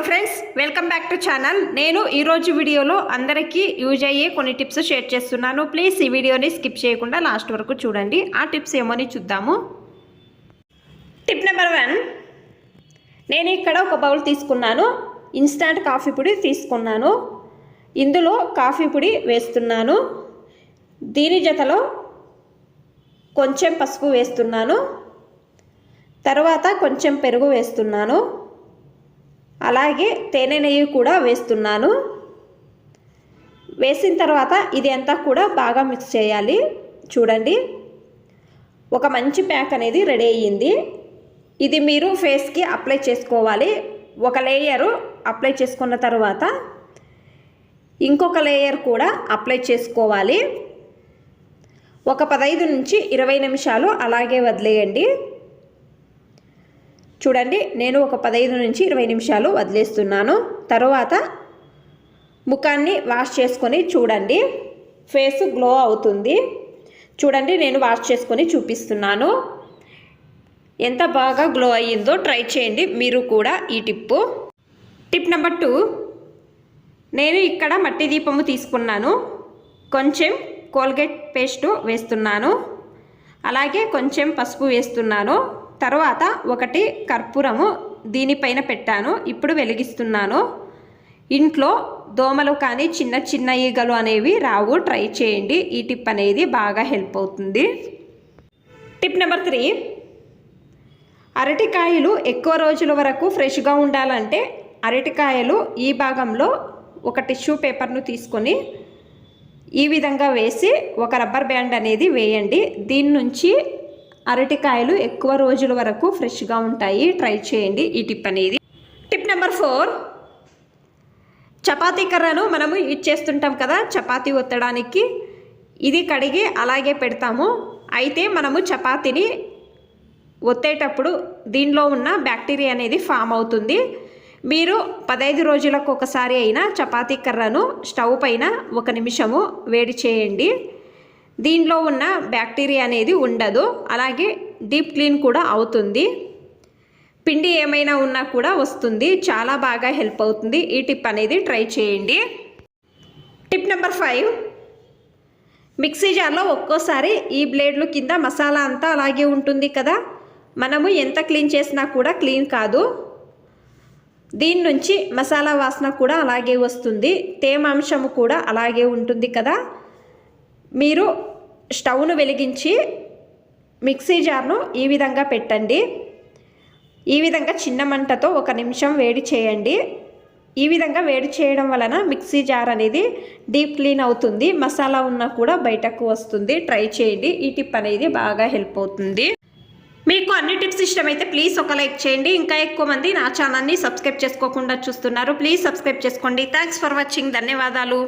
Hello friends welcome back to channel. నేను ఈరోజు వీడియోలో అందరికీ యూజ్ అయ్యే కొన్ని టిప్స్ షేర్ చేస్తున్నాను. ప్లీజ్ ఈ వీడియోని స్కిప్ చేయకుండా లాస్ట్ వరకు చూడండి. ఆ టిప్స్ ఏమని చూద్దాము. Tip number one. నేను ఇక్కడ ఒక బౌల్ తీసుకున్నాను. ఇన్స్టాంట్ కాఫీ పొడి తీసుకున్నాను. ఇందులో కాఫీ పొడి వేస్తున్నాను. దీని జతలో కొంచెం పసుపు వేస్తున్నాను. తర్వాత కొంచెం పెరుగు వేస్తున్నాను. అలాగే తేనె నెయ్యి కూడా వేస్తున్నాను. వేసిన తర్వాత ఇది అంతా కూడా బాగా మిక్స్ చేయాలి. చూడండి. ఒక మంచి ప్యాక్ అనేది రెడీ అయ్యింది. ఇది మీరు ఫేస్కి అప్లై చేసుకోవాలి. ఒక లేయరు అప్లై చేసుకున్న తర్వాత ఇంకొక లేయర్ కూడా అప్లై చేసుకోవాలి. ఒక పదహైదు నుంచి ఇరవై నిమిషాలు అలాగే వదిలేయండి. చూడండి నేను ఒక పదహైదు నుంచి ఇరవై నిమిషాలు వదిలేస్తున్నాను. తర్వాత ముఖాన్ని వాష్ చేసుకొని చూడండి. ఫేస్ గ్లో అవుతుంది. చూడండి నేను వాష్ చేసుకొని చూపిస్తున్నాను. ఎంత బాగా గ్లో అయ్యిందో ట్రై చేయండి మీరు కూడా ఈ టిప్పు. టిప్ నెంబర్ టూ నేను ఇక్కడ మట్టి దీపము తీసుకున్నాను. కొంచెం కోల్గేట్ పేస్టు వేస్తున్నాను. అలాగే కొంచెం పసుపు వేస్తున్నాను. తర్వాత ఒకటి కర్పూరము దీనిపైన పెట్టాను ఇప్పుడు వెలిగిస్తున్నాను. ఇంట్లో దోమలు కానీ చిన్న చిన్న ఈగలు అనేవి రావు ట్రై చేయండి. ఈ టిప్ అనేది బాగా హెల్ప్ అవుతుంది. Tip number three. అరటికాయలు ఎక్కువ రోజుల వరకు ఫ్రెష్గా ఉండాలంటే అరటికాయలు ఈ భాగంలో ఒక టిష్యూ పేపర్ను తీసుకొని ఈ విధంగా వేసి ఒక రబ్బర్ బ్యాండ్ అనేది వేయండి. దీని నుంచి అరటికాయలు ఎక్కువ రోజుల వరకు ఫ్రెష్గా ఉంటాయి. ట్రై చేయండి ఈ టిప్ అనేది. Tip number four. చపాతీ కర్రను మనము యూజ్ చేస్తుంటాం కదా చపాతీ ఒత్తడానికి. ఇది కడిగి అలాగే పెడతాము. అయితే మనము చపాతీని ఒత్తేటప్పుడు దీనిలో ఉన్న బ్యాక్టీరియా అనేది ఫామ్ అవుతుంది. మీరు పదహైదు రోజులకు ఒకసారి అయినా చపాతీ కర్రను స్టవ్ పైన ఒక నిమిషము వేడి చేయండి. దీనిలో ఉన్న బ్యాక్టీరియా అనేది ఉండదు. అలాగే డీప్ క్లీన్ కూడా అవుతుంది. పిండి ఏమైనా ఉన్నా కూడా వస్తుంది. చాలా బాగా హెల్ప్ అవుతుంది. ఈ టిప్ అనేది ట్రై చేయండి. Tip number five. మిక్సీ జార్లో ఒక్కోసారి ఈ బ్లేడ్లు కింద మసాలా అంతా అలాగే ఉంటుంది కదా? మనము ఎంత క్లీన్ చేసినా కూడా క్లీన్ కాదు. దీని నుంచి మసాలా వాసన కూడా అలాగే వస్తుంది. తేమాంశము కూడా అలాగే ఉంటుంది కదా? మీరు స్టవ్ను వెలిగించి మిక్సీ జార్ను ఈ విధంగా పెట్టండి. ఈ విధంగా చిన్న మంటతో ఒక నిమిషం వేడి చేయండి. ఈ విధంగా వేడి చేయడం వలన మిక్సీ జార్ అనేది డీప్ క్లీన్ అవుతుంది. మసాలా ఉన్నా కూడా బయటకు వస్తుంది. ట్రై చేయండి. ఈ టిప్ అనేది బాగా హెల్ప్ అవుతుంది. మీకు అన్ని టిప్స్ ఇష్టమైతే ప్లీజ్ ఒక లైక్ చేయండి. ఇంకా ఎక్కువ మంది నా ఛానల్ని సబ్స్క్రైబ్ చేసుకోకుండా చూస్తున్నారు. ప్లీజ్ సబ్స్క్రైబ్ చేసుకోండి. Thanks for watching. ధన్యవాదాలు.